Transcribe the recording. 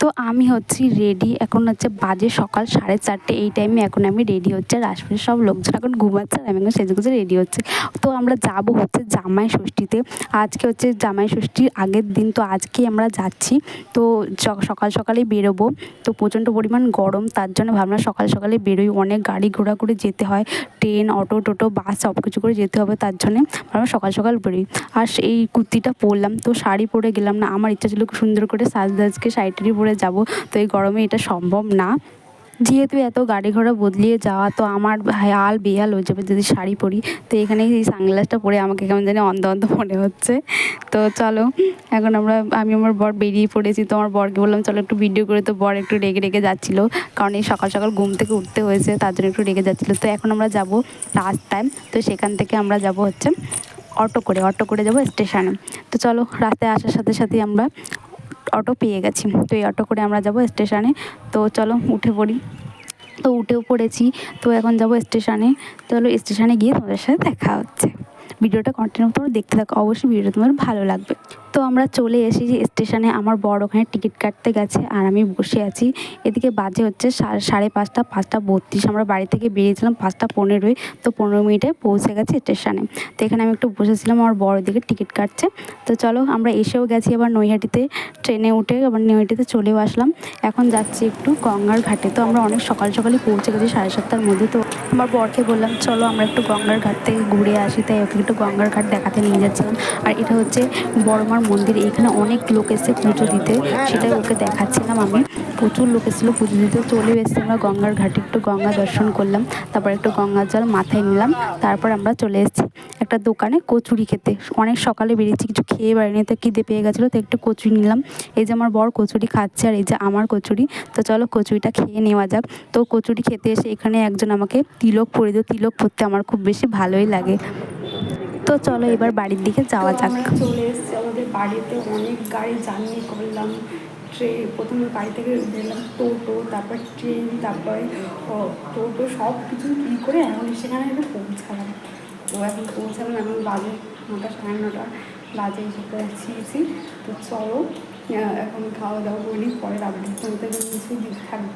তো আমি হচ্ছি রেডি এখন হচ্ছে বাজে সকাল সাড়ে চারটে, এই টাইমে এখন আমি রেডি হচ্ছে আর সব লোকজন এখন ঘুমাচ্ছে আর আমি এখন সেজে রেডি হচ্ছে। তো আমরা যাব হচ্ছে জামাই ষষ্ঠীতে। আজকে হচ্ছে জামাই ষষ্ঠীর আগের দিন, তো আজকেই আমরা যাচ্ছি। তো সকাল সকালেই বেরোবো। তো প্রচণ্ড পরিমাণ গরম, তার জন্য ভাবলাম সকাল সকালে বেরোই। অনেক গাড়ি ঘোড়া করে যেতে হয়, ট্রেন, অটো, টোটো, বাস সব কিছু করে যেতে হবে, তার জন্যে ভাবলাম সকাল সকাল বেরোই। আর এই কুর্তিটা পরলাম, তো শাড়ি পরে গেলাম না, আমার ইচ্ছা ছিল সুন্দর করে সাজদাজকে শাড়িটারি পরে যাব, তো এই গরমে এটা সম্ভব না। যেহেতু এত গাড়ি ঘোড়া বদলিয়ে যাওয়া, তো আমার হাল বেহাল হয়ে যাবে যদি শাড়ি পরি। তো এখানে এই সানগ্লাসটা পরে আমাকে কেমন জানি অন্ধ অন্ধ মনে হচ্ছে। তো চলো, এখন আমরা, আমি আমার বর বেরিয়ে পড়েছি, তো আমার বরকে বললাম, চলো একটু ভিডিও করে তো বর একটু রেগে রেগে যাচ্ছিল। কারণ এই সকাল সকাল ঘুম থেকে উঠতে হয়েছে, তার জন্য একটু রেগে যাচ্ছিল। তো এখন আমরা যাব রাস্তায়, তো সেখান থেকে আমরা যাব হচ্ছে অটো করে অটো করে যাব স্টেশনে। তো চলো, রাস্তায় আসার সাথে সাথেই আমরা অটো পেয়ে গেছি। তো এই অটো করে আমরা যাব স্টেশনে। তো চলো উঠে পড়ি। তো উঠেও পড়েছি। তো এখন যাব স্টেশনে। চলো স্টেশনে গিয়ে তোমাদের সাথে দেখা হচ্ছে। ভিডিওটা কন্টিনিউ তোমরা দেখতে থাকো। অবশ্যই ভিডিওটা তোমার ভালো লাগবে। তো আমরা চলে এসেছি স্টেশনে। আমার বড় ওখানে টিকিট কাটতে গেছে আর আমি বসে আছি। এদিকে বাজে হচ্ছে সাড়ে পাঁচটা পাঁচটা বত্রিশ। আমরা বাড়ি থেকে বেরিয়েছিলাম পাঁচটা পনেরোই তো পনেরো মিনিটে পৌঁছে গেছি স্টেশনে। তো এখানে আমি একটু বসেছিলাম, আমার বড় দিকে টিকিট কাটছে। তো চলো আমরা এসেও গেছি আবার নৈহাটিতে। ট্রেনে উঠে আবার নৈহাটিতে চলেও আসলাম। এখন যাচ্ছি একটু গঙ্গার ঘাটে। তো আমরা অনেক সকাল সকালই পৌঁছে গেছি সাড়ে সাতটার মধ্যে। তো আমার বরকে বললাম, চলো আমরা একটু গঙ্গার ঘাট থেকে ঘুরে আসি। তাই ওকে একটু গঙ্গার ঘাট দেখাতে নিয়ে যাচ্ছিলাম। আর এটা হচ্ছে বড়মার মন্দির এখানে অনেক লোক এসে পুজো দিতে, সেটাই ওকে দেখাচ্ছিলাম আমি। প্রচুর লোক এসেছিল পুজো দিতে চলে এসেছি আমরা গঙ্গার ঘাটে, একটু গঙ্গা দর্শন করলাম, তারপর একটু গঙ্গার জল মাথায় নিলাম, তারপর আমরা চলে এসেছি একটা দোকানে কচুরি খেতে। অনেক সকালে বেরিয়েছি, কিছু খেয়ে বাড়িনি তো খিদে পেয়ে গেছিল, তো একটু কচুরি নিলাম। এই যে আমার বর কচুরি খাচ্ছে আর এই যে আমার কচুরি, তো চলো কচুরিটা খেয়ে নেওয়া যাক। তো কচুরি খেতে এসে এখানে একজন আমাকে তিলক পরে দিল, তিলক পরতে আমার খুব বেশি ভালোই লাগে। তো চলো এবার বাড়ির দিকে যাওয়া যাক। চলে এসেছি আমাদের বাড়িতে অনেক গাড়ি জার্নি করলাম ট্রেন প্রথমে বাড়ি থেকে বেরলাম টোটো তারপর ট্রেন তারপরে টোটো সব কিছু কী করে এখন সেখানে একটু পৌঁছালাম। তো এখন পৌঁছালাম এখন বাজে নটা সাড়ে নটা বাজে এসে পৌঁছিয়েছি তো চলো এখন খাওয়া দাওয়া করি পরে রাত্রে নিচে থাকব।